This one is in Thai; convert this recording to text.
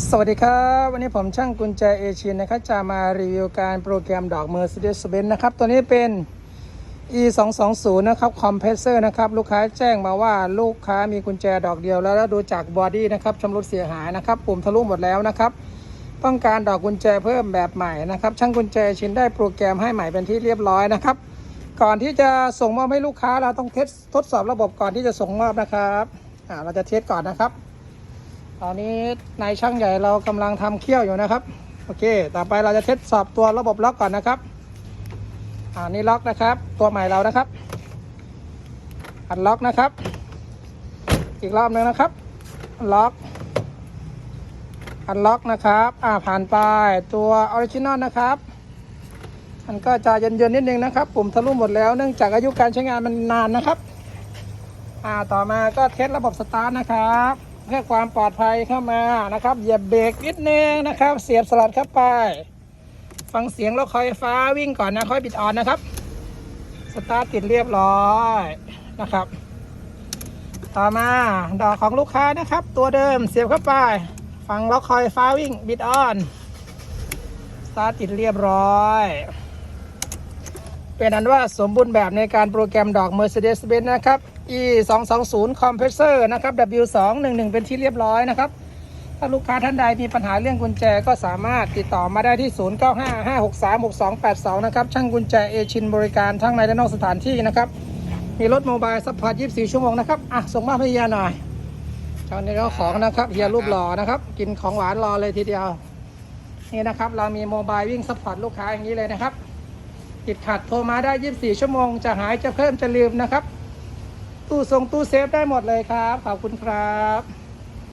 สวัสดีครับ วันนี้ผมช่างกุญแจเอเชียนะครับ จะมารีวิวการโปรแกรมดอก Mercedes-Benz นะครับ ตัวนี้เป็น e 2 2 0นะครับคอมเพรสเซอร์นะครับ ลูกค้าแจ้งมาว่าลูกค้ามีกุญแจดอกเดียว แล้วแล้วดูจากบอดี้นะครับชำรุดเสียหายนะครับ ปุ่มทะลุหมดแล้วนะครับ ต้องการดอกกุญแจเพิ่มแบบใหม่นะครับ ช่างกุญแจชิ้นได้โปรแกรมให้ใหม่เป็นที่เรียบร้อยนะครับ ก่อนที่จะส่งมอบให้ลูกค้าเราต้องเทสทดสอบระบบก่อนที่จะส่งมอบนะครับเราจะเทสก่อนนะครับ ตอนนี้นายช่างใหญ่เรากำลังทำเคี่ยวอยู่นะครับ โอเค ต่อไปเราจะทดสอบตัวระบบล็อกก่อนนะครับอ่านี่ล็อกนะครับ ตัวใหม่เรานะครับ อัดล็อกนะครับ อีกรอบหนึงนะครับ ล็อกอันล็อกนะครับ อ่าผ่านไปตัวออริจินอลนะครับ มันก็จะเย็นๆนิดนึงนะครับ ปุ่มทะลุหมดแล้วเนื่องจากอายุการใช้งานมันนานนะครับ อ่าต่อมาก็เทสระบบสตาร์ทนะครับ เพื่อความปลอดภัยเข้ามานะครับเหยียบเบรกนิดนึงนะครับ เสียบสลัดเข้าไป ฟังเสียงรถคอยฟ้าวิ่งก่อนนะค่อยปิดออนนะครับ สตาร์ทติดเรียบร้อยนะครับ ต่อมาดอกของลูกค้านะครับ ตัวเดิมเสียบเข้าไป ฟังล็อกคอยฟ้าวิ่งบิดออน สตาร์ทติดเรียบร้อย เป็นอันว่าสมบูรณ์แบบในการโปรแกรมดอก Mercedes-Benz นะครับ E 2 2 0 Compressor นะครับ W 2 1 1เป็นที่เรียบร้อยนะครับ ถ้าลูกค้าท่านใดมีปัญหาเรื่องกุญแจก็สามารถติดต่อมาได้ที่ 0955636282 นะครับ ช่างกุญแจเอชินบริการทั้งในและนอกสถานที่นะครับ มีรถโมบายซัพพอร์ต 24 ชั่วโมงนะครับ อะ ส่งมาให้เฮียหน่อยเจ้านี้ก็ของนะครับเฮียรูปหล่อนะครับ กินของหวานรอเลยทีเดียว นี่นะครับ เรามีโมบายวิ่งซัพพอร์ตลูกค้าอย่างนี้เลยนะครับ ติดขัดโทรมาได้ 24 ชั่วโมง จะหายจะเพิ่มจะลืมนะครับ ตู้ส่งตู้เซฟได้หมดเลยครับ ขอบคุณครับ